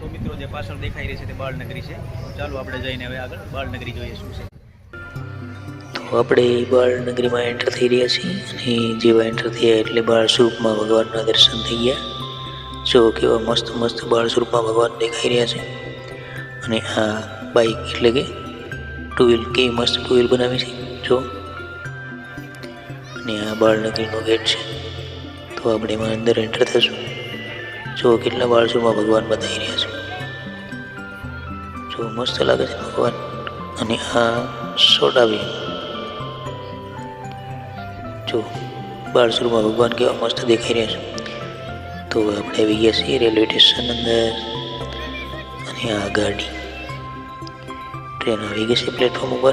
તો મિત્રો જે પાછળ દેખાઈ રહી છે તે બાળનગરી છે. ચાલો આપણે જઈને હવે આગળ બાળનગરી જોઈએ શું છે. તો આપણે બાળનગરીમાં એન્ટર થઈ રહ્યા છીએ અને જેવા એન્ટર થયા એટલે બાળ સ્વરૂપમાં ભગવાનના દર્શન થઈ ગયા. જો કેવા મસ્ત મસ્ત બાળ સ્વરૂપમાં ભગવાન દેખાઈ રહ્યા છે. અને આ બાઈક એટલે કે ટુ વ્હીલ કેવી મસ્ત ટુ વ્હીલ બનાવી છે. જો. અને આ બાળનગરીનો ગેટ છે. તો આપણે એમાં અંદર એન્ટર થશું. જો કેટલા બાળ સ્વરૂપમાં ભગવાન બતાવી રહ્યા છે. જો મસ્ત લાગે છે ભગવાન. અને આ સોડાબી જો બાળસુરમાં ભગવાન કેવા મસ્ત દેખાઈ રહ્યા છે. તો આપણે આવી ગયા છીએ રેલવે સ્ટેશન અંદર. અને આ ગાડી. ટ્રેન આવી ગઈ છે પ્લેટફોર્મ ઉપર.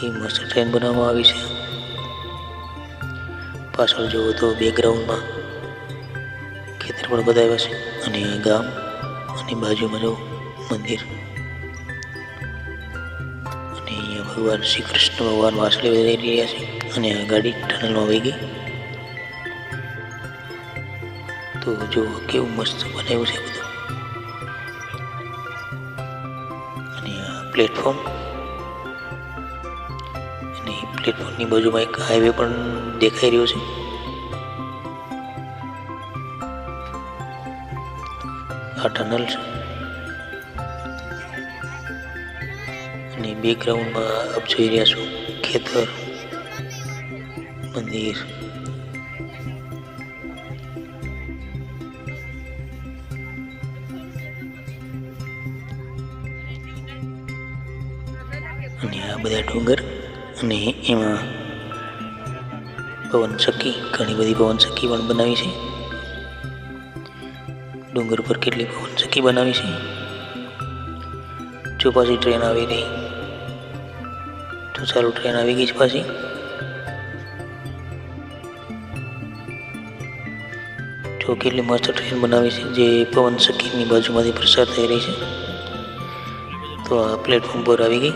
કેવી મસ્ત ટ્રેન બનાવવામાં આવી છે. પાછળ જુઓ તો બેકગ્રાઉન્ડમાં ખેતર પણ બતાવ્યા છે. અને ગામ. અને બાજુમાં જો મંદિર. અને અહીંયા ભગવાન શ્રી કૃષ્ણ ભગવાન વાસળી વધારી રહ્યા છે અને આ ગાડી ટનલમાં વહી ગઈ. તો જો કેવું મસ્ત બનાવ્યું છે બધું. અને આ પ્લેટફોર્મ અને પ્લેટફોર્મની બાજુમાં એક હાઈવે પણ દેખાઈ રહ્યો છે. આ ટનલ છે. અને બેકગ્રાઉન્ડમાં આપ જોઈ રહ્યા છો, ખેતર, મંદિર. અને આ બધા ડુંગર અને એમાં પવન ચક્કી ઘણી બધી પવન ચક્કી પણ બનાવી છે. ડુંગર પર કેટલી પવન ચક્કી બનાવી છે. જો પાછી ટ્રેન આવી રહી, તો ચાલો ટ્રેન આવી ગઈ છે પાછી. જો કેટલી મસ્ત ટ્રેન બનાવી છે, જે પવન સખીની બાજુમાંથી પ્રસાર થઈ રહી છે, તો આ પ્લેટફોર્મ પર આવી ગઈ.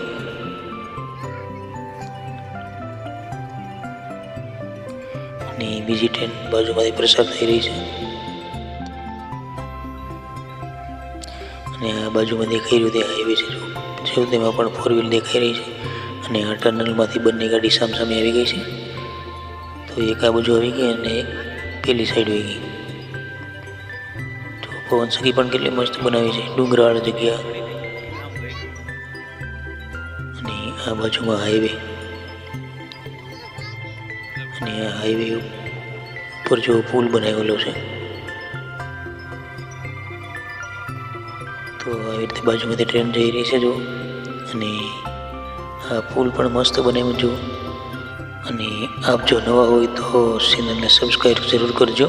અને બીજી ટ્રેન બાજુમાંથી પ્રસાર થઈ રહી છે. અને આ બાજુમાં દેખાઈ રહ્યું તે હાઈવે છે, જો તેમાં પણ ફોર વ્હીલ દેખાઈ રહી છે અને આ ટનલમાંથી બંને ગાડી સામસામે આવી ગઈ છે. તો એક આ બાજુ આવી ગઈ અને પેલી સાઈડ આવી ગઈ. પવન સખી પણ કેટલી મસ્ત બનાવી છે, ડુંગરાળ જગ્યા. અને આ બાજુમાં હાઈવે અને આ હાઈવે ઉપર જો પુલ બનાવેલો છે. તો આવી રીતે બાજુમાંથી ટ્રેન જઈ રહી છે જો. અને આ પુલ પણ મસ્ત બનાવ્યું જો. અને આપ જો નવા હોય તો ચેનલને સબસ્ક્રાઈબ જરૂર કરજો.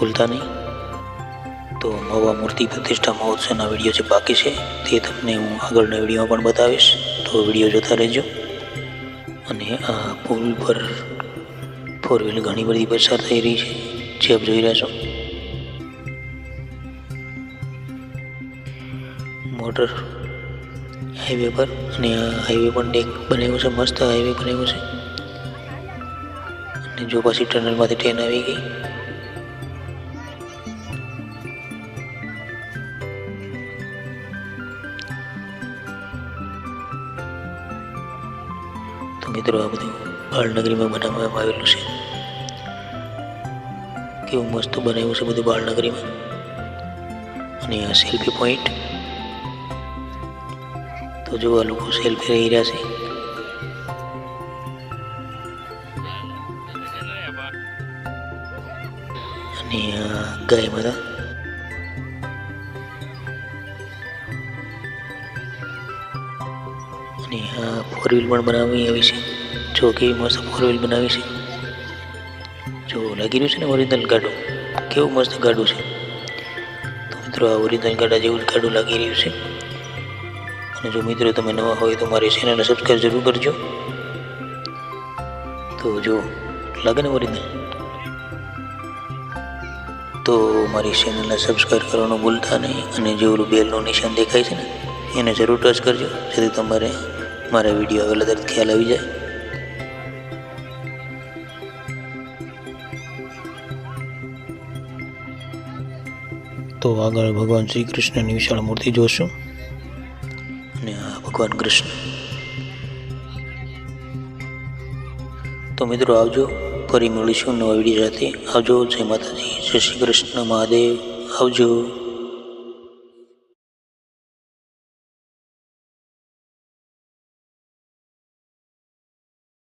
ભૂલતા નહીં. તો મવા મૂર્તિ પ્રતિષ્ઠા મહોત્સવના વીડિયો જે બાકી છે તે તમને હું આગળના વિડીયોમાં પણ બતાવીશ. તો વીડિયો જોતા રહેજો. અને આ પુલ પર ફોર વ્હીલ ઘણી બધી પસાર થઈ રહી છે. જે આપ જોઈ રહ્યા છો. મોટર હાઈવે પર અને આ હાઈવે પણ ડેક બનાવ્યું છે, મસ્ત હાઈવે બનાવ્યું છે. અને જો પાછી ટનલમાંથી ટ્રેન આવી ગઈ. તો મિત્રો આ બધું બાળનગરીમાં બનાવવામાં આવેલું છે. કેવું મસ્ત બનાવ્યું છે બધું બાળનગરીમાં. અને આ સેલ્ફી પોઈન્ટ તો જો આ લોકો સેલ્ફી રહી રહ્યા છે. અને ગાય માતા અને ફોર વ્હીલ પણ બનાવવી આવી છે. જો કેવી મસ્ત ફોર વ્હીલ બનાવી છે. જો લાગી રહ્યું છે ને ઓરિજિનલ ગાડું? કેવું મસ્ત ગાડું છે. તો મિત્રો, આ ઓરિજિનલ ગાડા જેવું ગાડું લાગી રહ્યું છે. અને જો મિત્રો તમે નવા હોય તો મારી ચેનલને સબસ્ક્રાઈબ જરૂર કરજો. તો જો લાગે ને ઓરિજિનલ તો મારી ચેનલને સબસ્ક્રાઈબ કરવાનું ભૂલતા નહીં અને જે ઓલું બેલનું નિશાન દેખાય છે ને, એને જરૂર ટચ કરજો, જેથી તમારે મારા વીડિયો આવેલા તરત ખ્યાલ આવી જાય. તો આગળ ભગવાન શ્રી કૃષ્ણની વિશાળ મૂર્તિ જોશું. અને આ ભગવાન કૃષ્ણ. તો મિત્રો આવજો, ફરી મળીશું નવા વીડિયો સાથે. આવજો જય માતાજી, જય શ્રી કૃષ્ણ મહાદેવ. આવજો.